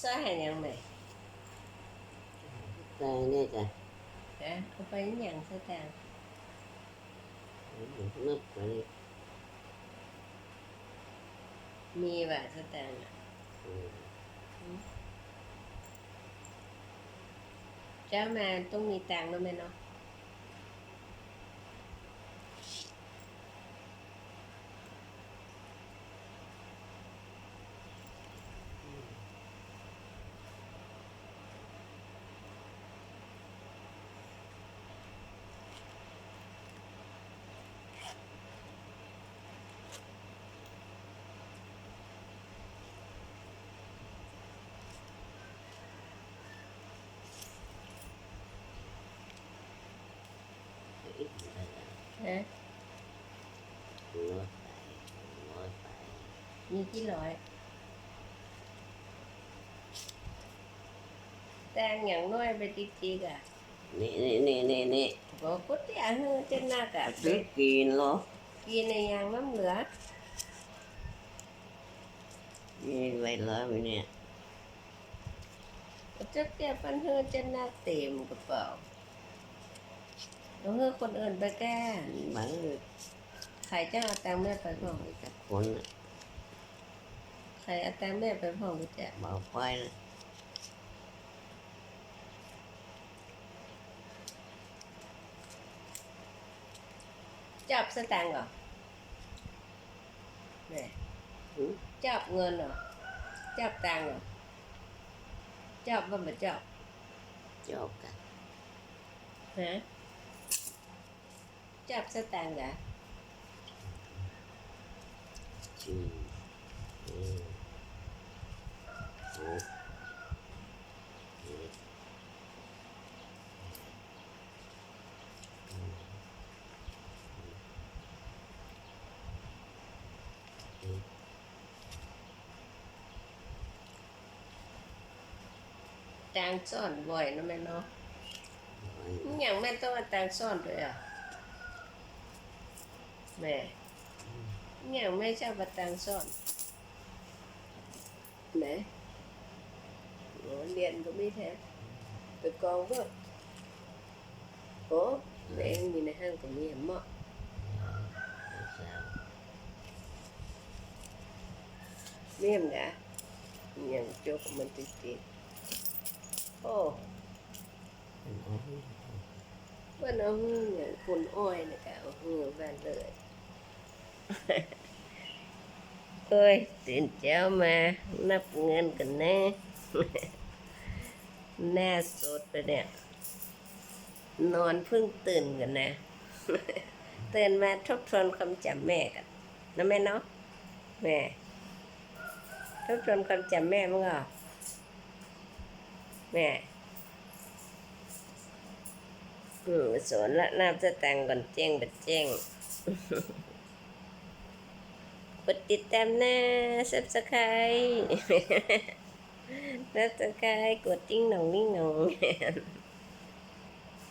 ซอยให้ยังไงใส่เนี่ยจ้ะฮะเอาไปหยังซะแต่นึกไปเลยมีว่าซะแต่น่ะอืมเจ้ามาต้องมีตังค์แล้วไหมเนาะ อีกอะไรอะฮะหัวไปหัวไปมีกี่ร้อย แต่งอย่างน้อยไปติ๊กๆอะ นี่นี่นี่นี่นี่บอกกุฏิอาเฮือเจนหน้ากะซื้อกินเหรอ กินในยางน้ำเหลือนี่ไว้เลยไหมเนี่ยจะเตียปันเฮือเจนหน้าเต็มกระเป๋า แล้วเฮือคนอื่นไปแก้บางใครจะเอาแตงแม่ไปพ่องกับคนน่ะใครเอาแตงแม่ไปพ่องกูจะเบาไฟนะจับสแตางค์เหรอแม่ยจับเงินเหรอจับแตงค์เหรอจับว่มาจับจบกันฮะ จับสตางค์เหรอชื่ออืมหกเจ็ดตังซ่อนบ่อยนะแม่เนาะไว้อย่างแม่ต้องเอาตังซ่อนด้วยอะ แม่อหย่างแม่ชอบเอาตังค์ซ่อนไหนโอ้เรียนก็ไม่แท้ไปกองก็โอ้แม่งมีในห้างก็มีเหมาะสามเมี่ยมนะอหย่างโจกมันติดติดๆโอ้ เอ้ยตื่นเช้ามานับเงินกันแน่แน่สดเลยเนี่ย นอนเพิ่งตื่นกันนะตื่นมาทบทวนความจำแม่กันนะแม่เนาะแม่ทบทวนความจำแม่มั้งอะแม่อืมสวนละน้ำสตังก่อนแจ้งบัดแจ้ง ดติดตามนะซับสไครต์ซับสไครต์กดติ้งหนองนิ่งหนอง